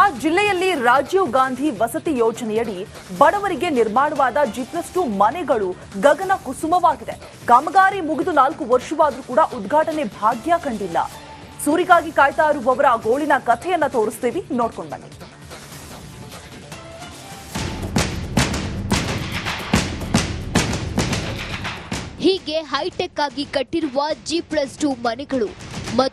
ಆ ಜಿಲ್ಲೆಯಲ್ಲಿ ರಾಜೀವ್ ಗಾಂಧಿ ವಸತಿ ಯೋಜನೆಯಡಿ ಬಡವರಿಗೆ ನಿರ್ಮಾಣವಾದ ಜಿ ಮನೆಗಳು ಗಗನ ಕುಸುಮವಾಗಿದೆ. ಕಾಮಗಾರಿ ಮುಗಿದು ನಾಲ್ಕು ವರ್ಷವಾದರೂ ಕೂಡ ಉದ್ಘಾಟನೆ ಭಾಗ್ಯ ಕಂಡಿಲ್ಲ. ಸೂರಿಗಾಗಿ ಕಾಯ್ತಾ ಇರುವವರ ಗೋಳಿನ ಕಥೆಯನ್ನ ತೋರಿಸ್ತೀವಿ. ನೋಡ್ಕೊಂಡು ಬನ್ನಿ. ಹೀಗೆ ಹೈಟೆಕ್ ಆಗಿ ಕಟ್ಟಿರುವ ಜಿ ಪ್ಲಸ್ ಟು ಮನೆಗಳು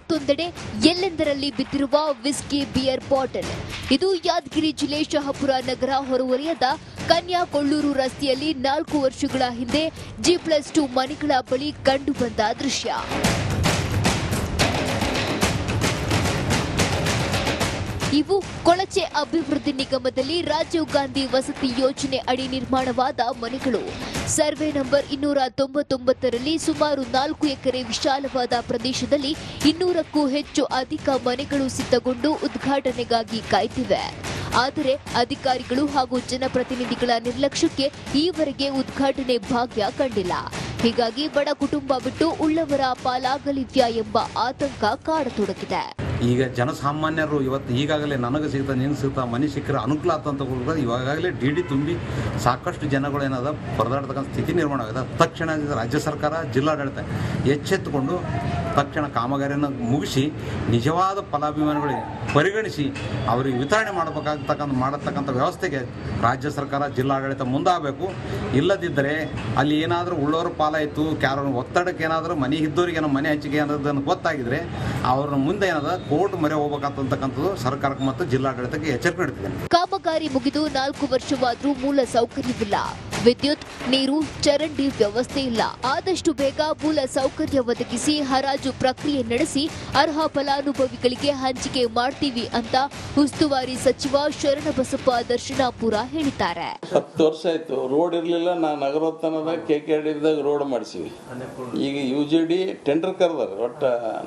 ಮತ್ತೊಂದೆಡೆ ಎಲ್ಲೆಂದರಲ್ಲಿ ಬಿದ್ದಿರುವ ವಿಸ್ಕಿ ಬಿಯರ್ ಬಾಟಲ್ ಇದು ಯಾದಗಿರಿ ಜಿಲ್ಲೆ ಶಹಾಪುರ ನಗರ ಹೊರವಲಯದ ಕನ್ಯಾ ಕೊಳ್ಳೂರು ರಸ್ತೆಯಲ್ಲಿ ನಾಲ್ಕು ವರ್ಷಗಳ ಹಿಂದೆ ಜಿ ಪ್ಲಸ್ ಟು ಮನೆಗಳ ಬಳಿ ಕಂಡುಬಂದ ದೃಶ್ಯ. ಇವು ಕೊಳಚೆ ಅಭಿವೃದ್ಧಿ ನಿಗಮದಲ್ಲಿ ರಾಜೀವ್ ಗಾಂಧಿ ವಸತಿ ಯೋಜನೆ ಅಡಿ ನಿರ್ಮಾಣವಾದ ಮನೆಗಳು. ಸರ್ವೆ ನಂಬರ್ ಇನ್ನೂರ ತೊಂಬತ್ತೊಂಬತ್ತರಲ್ಲಿ ಸುಮಾರು ನಾಲ್ಕು ಎಕರೆ ವಿಶಾಲವಾದ ಪ್ರದೇಶದಲ್ಲಿ ಇನ್ನೂರಕ್ಕೂ ಹೆಚ್ಚು ಅಧಿಕ ಮನೆಗಳು ಸಿದ್ಧಗೊಂಡು ಉದ್ಘಾಟನೆಗಾಗಿ ಕಾಯ್ತಿವೆ ಆದರೆ ಅಧಿಕಾರಿಗಳು ಹಾಗೂ ಜನಪ್ರತಿನಿಧಿಗಳ ನಿರ್ಲಕ್ಷ್ಯಕ್ಕೆ ಈವರೆಗೆ ಉದ್ಘಾಟನೆ ಭಾಗ್ಯ ಕಂಡಿಲ್ಲ. ಹೀಗಾಗಿ ಬಡ ಕುಟುಂಬ ಬಿಟ್ಟು ಉಳ್ಳವರ ಪಾಲಾಗಲಿದ್ಯಾ ಎಂಬ ಆತಂಕ ಕಾಡತೊಡಗಿದೆ. ಈಗ ಜನಸಾಮಾನ್ಯರು ಇವತ್ತು ಈಗಾಗಲೇ ನನಗೆ ಸಿಗ್ತಾ, ನಿನಗೆ ಸಿಗ್ತಾ, ಮನೆ ಸಿಕ್ಕರೆ ಅನುಕೂಲ ಅಂತ ಕೂಡ ಇವಾಗಲೇ ಡಿ ಡಿ ತುಂಬಿ ಸಾಕಷ್ಟು ಜನಗಳು ಏನದ ಪರದಾಡ್ತಕ್ಕಂಥ ಸ್ಥಿತಿ ನಿರ್ಮಾಣ ಆಗಿದೆ. ತಕ್ಷಣ ರಾಜ್ಯ ಸರ್ಕಾರ, ಜಿಲ್ಲಾಡಳಿತ ಎಚ್ಚೆತ್ತುಕೊಂಡು ತಕ್ಷಣ ಕಾಮಗಾರಿಯನ್ನು ಮುಗಿಸಿ ನಿಜವಾದ ಫಲಾಭಿಮಾನಿಗಳಿಗೆ ಪರಿಗಣಿಸಿ ಅವರಿಗೆ ವಿತರಣೆ ಮಾಡಬೇಕಾಗ್ತಕ್ಕಂಥ ಮಾಡತಕ್ಕಂಥ ವ್ಯವಸ್ಥೆಗೆ ರಾಜ್ಯ ಸರ್ಕಾರ ಜಿಲ್ಲಾಡಳಿತ ಮುಂದಾಗಬೇಕು. ಇಲ್ಲದಿದ್ದರೆ ಅಲ್ಲಿ ಏನಾದರೂ ಉಳ್ಳೋರ ಪಾಲಾಯಿತು ಕ್ಯಾರ ಒತ್ತಡಕ್ಕೆ ಏನಾದರೂ ಮನೆ ಇದ್ದವರಿಗೆ ಏನೋ ಮನೆ ಹಂಚಿಕೆ ಅನ್ನೋದನ್ನು ಗೊತ್ತಾಗಿದ್ರೆ ಅವ್ರನ್ನ ಮುಂದೆ ಏನಾದ ಕೋರ್ಟ್ ಮೊರೆ ಹೋಗ್ಬೇಕಂತಕ್ಕಂಥದ್ದು ಸರ್ಕಾರಕ್ಕೆ ಮತ್ತು ಜಿಲ್ಲಾಡಳಿತಕ್ಕೆ ಎಚ್ಚರಿಕೆ ನೀಡ್ತಿದ್ದೇನೆ ಕಾಮಗಾರಿ ಮುಗಿದು ನಾಲ್ಕು ವರ್ಷವಾದರೂ ಮೂಲ ಸೌಕರ್ಯವಿಲ್ಲ. ವಿದ್ಯುತ್, ನೀರು, ಚರಂಡಿ ವ್ಯವಸ್ಥೆ ಇಲ್ಲ. ಆದಷ್ಟು ಬೇಗ ಮೂಲ ಸೌಕರ್ಯ ಒದಗಿಸಿ ಹರಾಜು ಪ್ರಕ್ರಿಯೆ ನಡೆಸಿ ಅರ್ಹ ಫಲಾನುಭವಿಗಳಿಗೆ ಹಂಚಿಕೆ ಮಾಡ್ತೀವಿ ಅಂತ ಉಸ್ತುವಾರಿ ಸಚಿವ ಶರಣಬಸಪ್ಪ ದರ್ಶನಾಪುರ ಹೇಳಿದ್ದಾರೆ. ಹತ್ತು ವರ್ಷ ಆಯ್ತು. ರೋಡ್ ಇರಲಿಲ್ಲ. ನಾ ನಗರೋತ್ತನದ ಕೆ ಕೆ ಡಿದಾಗ ರೋಡ್ ಮಾಡಿಸಿವಿ. ಈಗ ಯು ಜಿ ಡಿ ಟೆಂಡರ್ ಕರೆದಾರೆ. ಒಟ್ಟ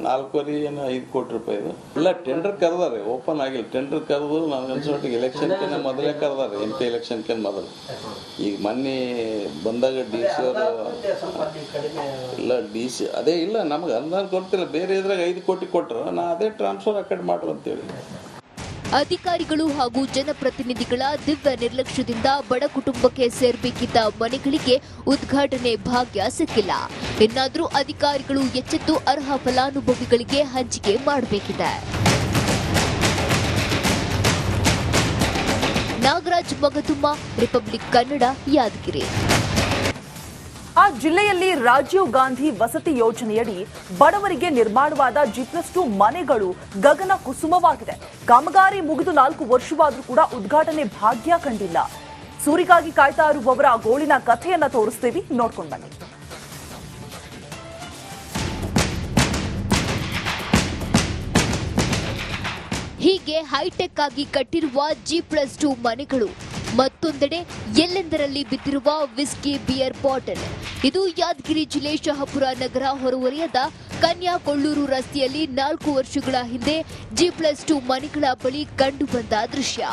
ನಾಲ್ಕೂವರೆ ಏನು ಐದು ಕೋಟಿ ರೂಪಾಯಿ ಇಲ್ಲ ಟೆಂಡರ್ ಕರೆದಾರೆ. ಓಪನ್ ಆಗಿಲ್ಲ. ಟೆಂಡರ್ ಕರೆದು ನಾನು ಎಲೆಕ್ಷನ್ ಎಲೆಕ್ಷನ್ಕಿಂತ ಮೊದಲೇ ಕರೆದಾರೆ. ಎಂ ಪಿ ಎಲೆಕ್ಷನ್ಕಿಂತ ಮೊದಲು. ಈಗ ಮೊನ್ನೆ ಬಂದಾಗ ಡಿ ಸಿ ಅವರು ಇಲ್ಲ ಡಿ ಸಿ ಅದೇ ಇಲ್ಲ ನಮ್ಗೆ ಅನುದಾನ ಕೊಡ್ತಿಲ್ಲ. ಬೇರೆ ಇದ್ರಾಗ ಐದು ಕೋಟಿ ಕೊಟ್ಟರು ನಾ ಅದೇ ಟ್ರಾನ್ಸ್ಫರ್ ಅಕೌಂಟ್ ಮಾಡ್ರು ಅಂತೇಳಿ ಅಧಿಕಾರಿಗಳು ಹಾಗೂ ಜನಪ್ರತಿನಿಧಿಗಳ ದಿವ್ಯ ನಿರ್ಲಕ್ಷ್ಯದಿಂದ ಬಡ ಕುಟುಂಬಕ್ಕೆ ಸೇರ್ಬೇಕಿದ್ದ ಮನೆಗಳಿಗೆ ಉದ್ಘಾಟನೆ ಭಾಗ್ಯ ಸಿಕ್ಕಿಲ್ಲ. ಇನ್ನಾದರೂ ಅಧಿಕಾರಿಗಳು ಎಚ್ಚೆತ್ತು ಅರ್ಹ ಫಲಾನುಭವಿಗಳಿಗೆ ಹಂಚಿಕೆ ಮಾಡಬೇಕಿದೆ. ನಾಗರಾಜ್ ಮಗತುಮ್ಮ, ರಿಪಬ್ಲಿಕ್ ಕನ್ನಡ, ಯಾದಗಿರಿ. ಆ ಜಿಲ್ಲೆಯಲ್ಲಿ ರಾಜೀವ್ ಗಾಂಧಿ ವಸತಿ ಯೋಜನೆಯಡಿ ಬಡವರಿಗೆ ನಿರ್ಮಾಣವಾದ ಜಿ ಪ್ಲಸ್ ಟು ಮನೆಗಳು ಗಗನ ಕುಸುಮವಾಗಿದೆ. ಕಾಮಗಾರಿ ಮುಗಿದು ನಾಲ್ಕು ವರ್ಷವಾದರೂ ಕೂಡ ಉದ್ಘಾಟನೆ ಭಾಗ್ಯ ಕಂಡಿಲ್ಲ. ಸೂರಿಗಾಗಿ ಕಾಯ್ತಾ ಇರುವವರ ಗೋಳಿನ ಕಥೆಯನ್ನ ತೋರಿಸ್ತೀವಿ. ನೋಡ್ಕೊಂಡು ಬನ್ನಿ. ಹೀಗೆ ಹೈಟೆಕ್ ಆಗಿ ಕಟ್ಟಿರುವ ಜಿ ಪ್ಲಸ್ ಟು ಮನೆಗಳು, ಮತ್ತೊಂದೆಡೆ ಎಲ್ಲೆಂದರಲ್ಲಿ ಬಿದ್ದಿರುವ ವಿಸ್ಕಿ ಬಿಯರ್ ಬಾಟಲ್. ಇದು ಯಾದಗಿರಿ ಜಿಲ್ಲೆ ಶಹಾಪುರ ನಗರ ಹೊರವಲಯದ ಕನ್ಯಾ ಕೊಳ್ಳೂರು ರಸ್ತೆಯಲ್ಲಿ ನಾಲ್ಕು ವರ್ಷಗಳ ಹಿಂದೆ ಜಿ ಪ್ಲಸ್ ಟು ಮನೆಗಳ ಬಳಿ ಕಂಡುಬಂದ ದೃಶ್ಯ.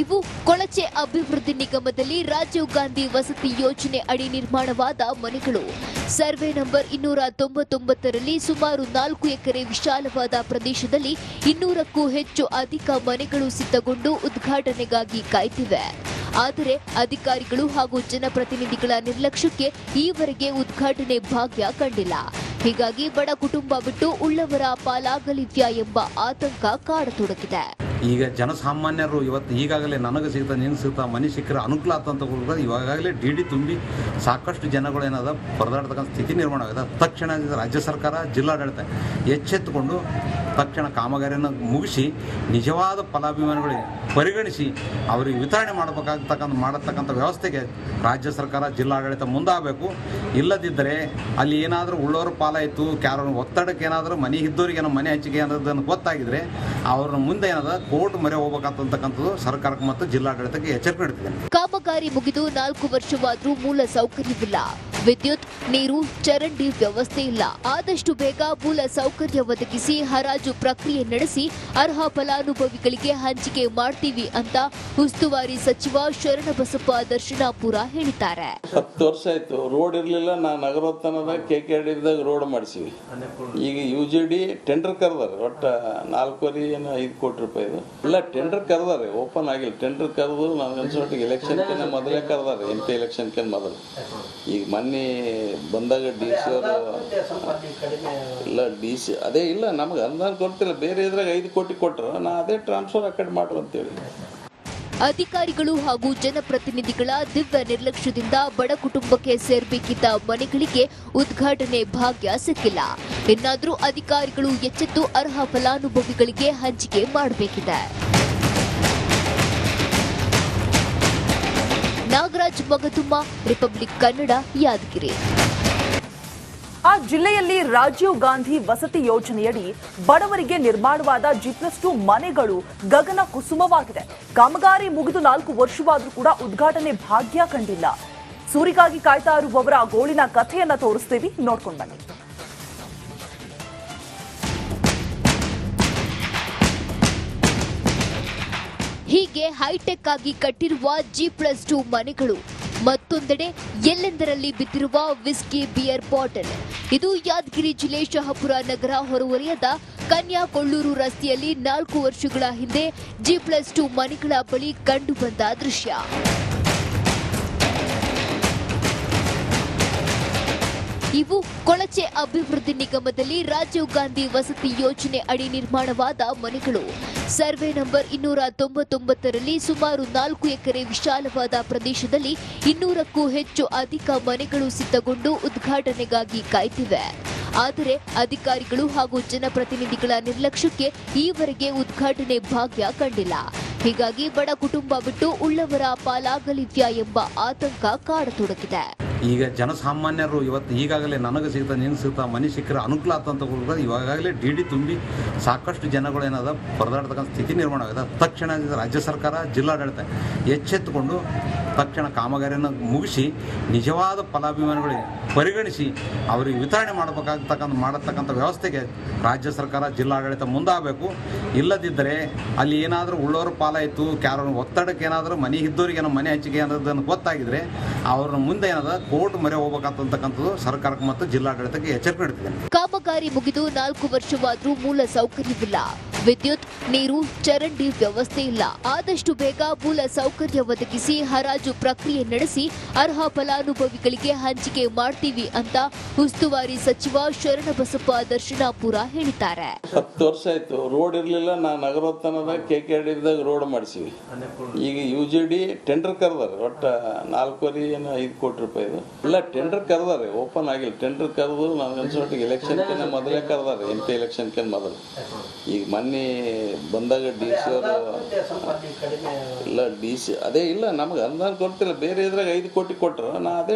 ಇವು ಕೊಳಚೆ ಅಭಿವೃದ್ಧಿ ನಿಗಮದಲ್ಲಿ ರಾಜೀವ್ ಗಾಂಧಿ ವಸತಿ ಯೋಜನೆ ಅಡಿ ನಿರ್ಮಾಣವಾದ ಮನೆಗಳು. ಸರ್ವೆ ನಂಬರ್ ಇನ್ನೂರ ತೊಂಬತ್ತೊಂಬತ್ತರಲ್ಲಿ ಸುಮಾರು ನಾಲ್ಕು ಎಕರೆ ವಿಶಾಲವಾದ ಪ್ರದೇಶದಲ್ಲಿ ಇನ್ನೂರಕ್ಕೂ ಹೆಚ್ಚು ಅಧಿಕ ಮನೆಗಳು ಸಿದ್ಧಗೊಂಡು ಉದ್ಘಾಟನೆಗಾಗಿ ಕಾಯ್ತಿವೆ. ಆದರೆ ಅಧಿಕಾರಿಗಳು ಹಾಗೂ ಜನಪ್ರತಿನಿಧಿಗಳ ನಿರ್ಲಕ್ಷ್ಯಕ್ಕೆ ಈವರೆಗೆ ಉದ್ಘಾಟನೆ ಭಾಗ್ಯ ಕಂಡಿಲ್ಲ. ಹೀಗಾಗಿ ಬಡ ಕುಟುಂಬ ಬಿಟ್ಟು ಉಳ್ಳವರ ಪಾಲಾಗಲಿದ್ಯಾ ಎಂಬ ಆತಂಕ ಕಾಡತೊಡಗಿದೆ. ಈಗ ಜನಸಾಮಾನ್ಯರು ಇವತ್ತು ಈಗಾಗಲೇ ನನಗೆ ಸಿಗ್ತಾ, ನಿನಗೆ ಸಿಗ್ತಾ, ಮನೆ ಸಿಕ್ಕರೆ ಅನುಕೂಲ ಅಂತ ಕೂಡ ಇವಾಗಲೇ ಡಿ ಡಿ ತುಂಬಿ ಸಾಕಷ್ಟು ಜನಗಳು ಏನದ ಪರದಾಡ್ತಕ್ಕಂಥ ಸ್ಥಿತಿ ನಿರ್ಮಾಣ ಆಗಿದೆ. ತಕ್ಷಣ ರಾಜ್ಯ ಸರ್ಕಾರ, ಜಿಲ್ಲಾಡಳಿತ ಎಚ್ಚೆತ್ತುಕೊಂಡು ತಕ್ಷಣ ಕಾಮಗಾರಿಯನ್ನು ಮುಗಿಸಿ ನಿಜವಾದ ಫಲಾಭಿಮಾನಿಗಳಿಗೆ ಪರಿಗಣಿಸಿ ಅವರಿಗೆ ವಿತರಣೆ ಮಾಡಬೇಕಾಗ್ತಕ್ಕಂಥ ಮಾಡತಕ್ಕಂಥ ವ್ಯವಸ್ಥೆಗೆ ರಾಜ್ಯ ಸರ್ಕಾರ ಜಿಲ್ಲಾಡಳಿತ ಮುಂದಾಗಬೇಕು. ಇಲ್ಲದಿದ್ದರೆ ಅಲ್ಲಿ ಏನಾದರೂ ಉಳ್ಳೋರ ಪಾಲಾಯಿತು ಕ್ಯಾರ ಒತ್ತಡಕ್ಕೆ ಏನಾದರೂ ಮನೆ ಇದ್ದವರಿಗೆ ಏನೋ ಮನೆ ಹಂಚಿಕೆ ಅನ್ನೋದನ್ನು ಗೊತ್ತಾಗಿದ್ರೆ ಅವ್ರನ್ನ ಮುಂದೆ ಏನಾದ ಕೋರ್ಟ್ ಮೊರೆ ಹೋಗ್ಬೇಕಂತಕ್ಕಂಥದ್ದು ಸರ್ಕಾರಕ್ಕೆ ಮತ್ತು ಜಿಲ್ಲಾಡಳಿತಕ್ಕೆ ಎಚ್ಚರಿಕೆ ನೀಡ್ತಿದ್ದೇನೆ ಕಾಮಗಾರಿ ಮುಗಿದು ನಾಲ್ಕು ವರ್ಷವಾದರೂ ಮೂಲ ಸೌಕರ್ಯವಿಲ್ಲ. ವಿದ್ಯುತ್, ನೀರು, ಚರಂಡಿ ವ್ಯವಸ್ಥೆ ಇಲ್ಲ. ಆದಷ್ಟು ಬೇಗ ಮೂಲ ಸೌಕರ್ಯ ಒದಗಿಸಿ ಹರಾಜು ಪ್ರಕ್ರಿಯೆ ನಡೆಸಿ ಅರ್ಹ ಫಲಾನುಭವಿಗಳಿಗೆ ಹಂಚಿಕೆ ಮಾಡ್ತೀವಿ ಅಂತ ಉಸ್ತುವಾರಿ ಸಚಿವ ಶರಣಬಸಪ್ಪ ದರ್ಶನಾಪುರ ಹೇಳಿದ್ದಾರೆ. ಹತ್ತು ವರ್ಷ ಆಯ್ತು. ರೋಡ್ ಇರಲಿಲ್ಲ. ನಾ ನಗರೋತ್ತನದ ಕೆ ರೋಡ್ ಮಾಡಿಸಿವಿ. ಈಗ ಯು ಜಿ ಡಿ ಟೆಂಡರ್ ಕರೆದಾರೆ. ಒಟ್ಟ ನಾಲ್ಕೂವರೆ ಏನು ಐದು ಕೋಟಿ ರೂಪಾಯಿ ಇಲ್ಲ ಟೆಂಡರ್ ಕರೆದಾರೆ. ಓಪನ್ ಆಗಿಲ್ಲ. ಟೆಂಡರ್ ಕರೆದು ನಾನು ಎಲೆಕ್ಷನ್ ಎಲೆಕ್ಷನ್ಕಿಂತ ಮೊದಲೇ ಕರೆದಾರೆ. ಎಂ ಪಿ ಎಲೆಕ್ಷನ್ಕಿಂತ ಮೊದಲು. ಈಗ ಮೊನ್ನೆ ಬಂದಾಗ ಡಿ ಸಿ ಅವರು ಇಲ್ಲ ಡಿ ಸಿ ಅದೇ ಇಲ್ಲ ನಮ್ಗೆ ಅನುದಾನ ಕೊಡ್ತಿಲ್ಲ. ಬೇರೆ ಇದ್ರಾಗ ಐದು ಕೋಟಿ ಕೊಟ್ಟರು ನಾ ಅದೇ ಟ್ರಾನ್ಸ್ಫರ್ ಅಕೌಂಟ್ ಮಾಡ್ರು ಅಂತೇಳಿ ಅಧಿಕಾರಿಗಳು ಹಾಗೂ ಜನಪ್ರತಿನಿಧಿಗಳ ದಿವ್ಯ ನಿರ್ಲಕ್ಷ್ಯದಿಂದ ಬಡ ಕುಟುಂಬಕ್ಕೆ ಸೇರ್ಬೇಕಿದ್ದ ಮನೆಗಳಿಗೆ ಉದ್ಘಾಟನೆ ಭಾಗ್ಯ ಸಿಕ್ಕಿಲ್ಲ. ಇನ್ನಾದರೂ ಅಧಿಕಾರಿಗಳು ಎಚ್ಚೆತ್ತು ಅರ್ಹ ಫಲಾನುಭವಿಗಳಿಗೆ ಹಂಚಿಕೆ ಮಾಡಬೇಕಿದೆ. ರಿಪಬ್ಲಿಕ್ ಕನ್ನಡ, ಯಾದಗಿರಿ. ಆ ಜಿಲ್ಲೆಯಲ್ಲಿ ರಾಜೀವ್ ಗಾಂಧಿ ವಸತಿ ಯೋಜನೆಯಡಿ ಬಡವರಿಗೆ ನಿರ್ಮಾಣವಾದ ಜಿ ಮನೆಗಳು ಗಗನ ಕುಸುಮವಾಗಿದೆ. ಕಾಮಗಾರಿ ಮುಗಿದು ನಾಲ್ಕು ವರ್ಷವಾದರೂ ಕೂಡ ಉದ್ಘಾಟನೆ ಭಾಗ್ಯ ಕಂಡಿಲ್ಲ. ಸೂರಿಗಾಗಿ ಕಾಯ್ತಾ ಇರುವವರ ಗೋಳಿನ ಕಥೆಯನ್ನ ತೋರಿಸ್ತೀವಿ. ನೋಡ್ಕೊಂಡು ಬನ್ನಿ. ಹೀಗೆ ಹೈಟೆಕ್ ಆಗಿ ಕಟ್ಟಿರುವ ಜಿ ಪ್ಲಸ್ ಟು ಮನೆಗಳು, ಮತ್ತೊಂದೆಡೆ ಎಲ್ಲೆಂದರಲ್ಲಿ ಬಿದ್ದಿರುವ ವಿಸ್ಕಿ ಬಿಯರ್ ಬಾಟಲ್. ಇದು ಯಾದಗಿರಿ ಜಿಲ್ಲೆ ಶಹಾಪುರ ನಗರ ಹೊರವಲಯದ ಕನ್ಯಾ ಕೊಳ್ಳೂರು ರಸ್ತೆಯಲ್ಲಿ ನಾಲ್ಕು ವರ್ಷಗಳ ಹಿಂದೆ ಜಿ ಪ್ಲಸ್ ಟು ಮನೆಗಳ ಬಳಿ ಕಂಡುಬಂದ ದೃಶ್ಯ. ಇವು ಕೊಳಚೆ ಅಭಿವೃದ್ಧಿ ನಿಗಮದಲ್ಲಿ ರಾಜೀವ್ ಗಾಂಧಿ ವಸತಿ ಯೋಜನೆ ಅಡಿ ನಿರ್ಮಾಣವಾದ ಮನೆಗಳು. ಸರ್ವೆ ನಂಬರ್ ಇನ್ನೂರ ತೊಂಬತ್ತೊಂಬತ್ತರಲ್ಲಿ ಸುಮಾರು ನಾಲ್ಕು ಎಕರೆ ವಿಶಾಲವಾದ ಪ್ರದೇಶದಲ್ಲಿ ಇನ್ನೂರಕ್ಕೂ ಹೆಚ್ಚು ಅಧಿಕ ಮನೆಗಳು ಸಿದ್ಧಗೊಂಡು ಉದ್ಘಾಟನೆಗಾಗಿ ಕಾಯ್ತಿವೆ. ಆದರೆ ಅಧಿಕಾರಿಗಳು ಹಾಗೂ ಜನಪ್ರತಿನಿಧಿಗಳ ನಿರ್ಲಕ್ಷ್ಯಕ್ಕೆ ಈವರೆಗೆ ಉದ್ಘಾಟನೆ ಭಾಗ್ಯ ಕಂಡಿಲ್ಲ. ಹೀಗಾಗಿ ಬಡ ಕುಟುಂಬ ಬಿಟ್ಟು ಉಳ್ಳವರ ಪಾಲಾಗಲಿದ್ಯಾ ಎಂಬ ಆತಂಕ ಕಾಡತೊಡಗಿದೆ. ಈಗ ಜನಸಾಮಾನ್ಯರು ಇವತ್ತು ಈಗಾಗಲೇ ನನಗೆ ಸಿಗ್ತಾ, ನಿನ್ಗೆ ಸಿಗ್ತಾ, ಮನೆ ಸಿಕ್ಕರೆ ಅನುಕೂಲ ಅಂತ ಕೂಡ ಇವಾಗಲೇ ಡಿ ಡಿ ತುಂಬಿ ಸಾಕಷ್ಟು ಜನಗಳು ಏನದ ಪರದಾಡ್ತಕ್ಕಂಥ ಸ್ಥಿತಿ ನಿರ್ಮಾಣ ಆಗಿದೆ. ತಕ್ಷಣ ರಾಜ್ಯ ಸರ್ಕಾರ, ಜಿಲ್ಲಾಡಳಿತ ಎಚ್ಚೆತ್ತುಕೊಂಡು ತಕ್ಷಣ ಕಾಮಗಾರಿಯನ್ನು ಮುಗಿಸಿ ನಿಜವಾದ ಫಲಾಭಿಮಾನಿಗಳಿಗೆ ಪರಿಗಣಿಸಿ ಅವರಿಗೆ ವಿತರಣೆ ಮಾಡಬೇಕಾಗ್ತಕ್ಕಂಥ ಮಾಡತಕ್ಕಂಥ ವ್ಯವಸ್ಥೆಗೆ ರಾಜ್ಯ ಸರ್ಕಾರ ಜಿಲ್ಲಾಡಳಿತ ಮುಂದಾಗಬೇಕು. ಇಲ್ಲದಿದ್ದರೆ ಅಲ್ಲಿ ಏನಾದರೂ ಉಳ್ಳೋರ ಪಾಲಾಯಿತು ಕ್ಯಾರ ಒತ್ತಡಕ್ಕೆ ಏನಾದರೂ ಮನೆ ಇದ್ದವರಿಗೆ ಏನೋ ಮನೆ ಹಂಚಿಕೆ ಅನ್ನೋದನ್ನು ಗೊತ್ತಾಗಿದ್ರೆ ಅವ್ರನ್ನ ಮುಂದೆ ಏನಾದ ಕೋರ್ಟ್ ಮೊರೆ ಹೋಗ್ಬೇಕಂತಕ್ಕಂಥದ್ದು ಸರ್ಕಾರಕ್ಕೆ ಮತ್ತು ಜಿಲ್ಲಾಡಳಿತಕ್ಕೆ ಎಚ್ಚರಿಕೆ ನೀಡ್ತಿದ್ದೇನೆ ಕಾಮಗಾರಿ ಮುಗಿದು ನಾಲ್ಕು ವರ್ಷವಾದರೂ ಮೂಲ ಸೌಕರ್ಯವಿಲ್ಲ. ವಿದ್ಯುತ್, ನೀರು, ಚರಂಡಿ ವ್ಯವಸ್ಥೆ ಇಲ್ಲ. ಆದಷ್ಟು ಬೇಗ ಮೂಲ ಸೌಕರ್ಯ ಒದಗಿಸಿ ಹರಾಜು ಪ್ರಕ್ರಿಯೆ ನಡೆಸಿ ಅರ್ಹ ಫಲಾನುಭವಿಗಳಿಗೆ ಹಂಚಿಕೆ ಮಾಡ್ತೀವಿ ಅಂತ ಉಸ್ತುವಾರಿ ಸಚಿವ ಶರಣಬಸಪ್ಪ ದರ್ಶನಾಪುರ ಹೇಳಿದ್ದಾರೆ. ಹತ್ತು ವರ್ಷ ಆಯ್ತು. ರೋಡ್ ಇರಲಿಲ್ಲ. ನಾ ನಗರೋತ್ತನದ ಕೆ ಕೆ ದಾಗ ರೋಡ್ ಮಾಡಿಸಿವಿ. ಈಗ ಯು ಜಿ ಡಿ ಟೆಂಡರ್ ಕರೆದಾರೆ. ಒಟ್ಟ ನಾಲ್ಕೂವರೆ ಏನು ಐದು ಕೋಟಿ ರೂಪಾಯಿ ಇಲ್ಲ ಟೆಂಡರ್ ಕರೆದಾರೆ. ಓಪನ್ ಆಗಿಲ್ಲ. ಟೆಂಡರ್ ಕರೆದು ನಾನು ಎಲೆಕ್ಷನ್ ಎಲೆಕ್ಷನ್ಕಿಂತ ಮೊದಲೇ ಕರೆದಾರೆ. ಎಂ ಪಿ ಎಲೆಕ್ಷನ್ಕಿಂತ ಮೊದಲು. ಈಗ ಮೊನ್ನೆ ಬಂದಾಗ ಡಿ ಸಿ ಅವರು ಇಲ್ಲ ಡಿ ಸಿ ಅದೇ ಇಲ್ಲ ನಮ್ಗೆ ಅಂದಾಜು ಕೊಡ್ತಿಲ್ಲ. ಬೇರೆ ಇದ್ರಾಗ ಐದು ಕೋಟಿ ಕೊಟ್ಟರು ನಾ ಅದೇ